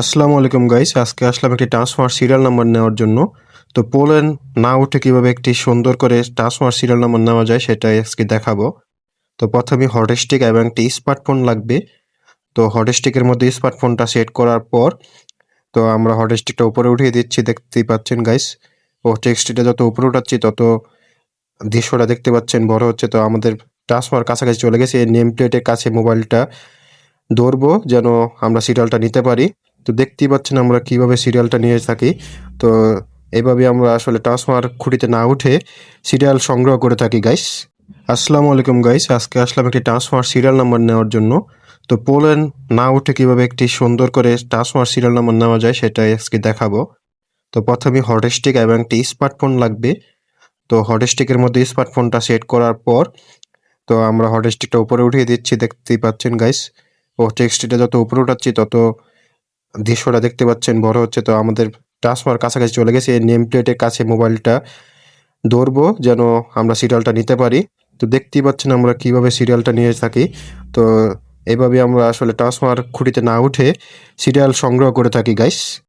আসসালামু আলাইকুম গাইস আজকে আসলাম একটি ট্রান্সফার সিরিয়াল নাম্বার নেওয়ার জন্য। তো পোলেন না উঠে কীভাবে একটি সুন্দর করে ট্রান্সফার সিরিয়াল নাম্বার নেওয়া যায় সেটাই আজকে দেখাবো। তো প্রথমে হটস্টিক এবং একটি স্মার্টফোন লাগবে। তো হটস্টিকের মধ্যে স্মার্টফোনটা সেট করার পর, তো আমরা হটস্টিকটা উপরে উঠিয়ে দিচ্ছি, দেখতেই পাচ্ছেন গাইস ও টেক্সটিটা যত উপরে উঠাচ্ছি, তত দৃশ্যটা দেখতে পাচ্ছেন, বড় হচ্ছে। তো আমাদের ট্রান্সফার কাছাকাছি চলে গেছে, এই নেম প্লেটের কাছে মোবাইলটা ধরবো, যেন আমরা সিরিয়ালটা নিতে পারি। তো দেখতেই পাচ্ছেন আমরা কীভাবে সিরিয়ালটা নিয়ে থাকি। তো এভাবে আমরা আসলে ট্রান্সফার খুঁটিতে না উঠে সিরিয়াল সংগ্রহ করে থাকি গাইস আসসালামু আলাইকুম গাইস আজকে আসলাম একটি ট্রান্সফার সিরিয়াল নাম্বার নেওয়ার জন্য। তো পোলেন না উঠে কীভাবে একটি সুন্দর করে ট্রান্সফার সিরিয়াল নাম্বার নেওয়া যায় সেটাই আজকে দেখাবো। তো প্রথমে হটস্টিক এবং একটি স্মার্টফোন লাগবে। তো হটস্টিকের মধ্যে স্মার্টফোনটা সেট করার পর তো আমরা হটস্টিকটা উপরে উঠিয়ে দিচ্ছি, দেখতেই পাচ্ছেন গাইস ও টেক্সটিটা যত উপরে উঠাচ্ছি, তত দৃশ্যটা দেখতে পাচ্ছেন, বড় হচ্ছে তো আমাদের ট্রান্সফার কাছাকাছি চলে গেছে নেম প্লেটের কাছে মোবাইলটা ধরবো যেন আমরা সিরিয়ালটা নিতে পারি। তো দেখতেই পাচ্ছেন আমরা কীভাবে সিরিয়ালটা নিয়ে থাকি। তো এভাবে আমরা আসলে ট্রান্সফার খুঁটিতে না উঠে সিরিয়াল সংগ্রহ করে থাকি গাইস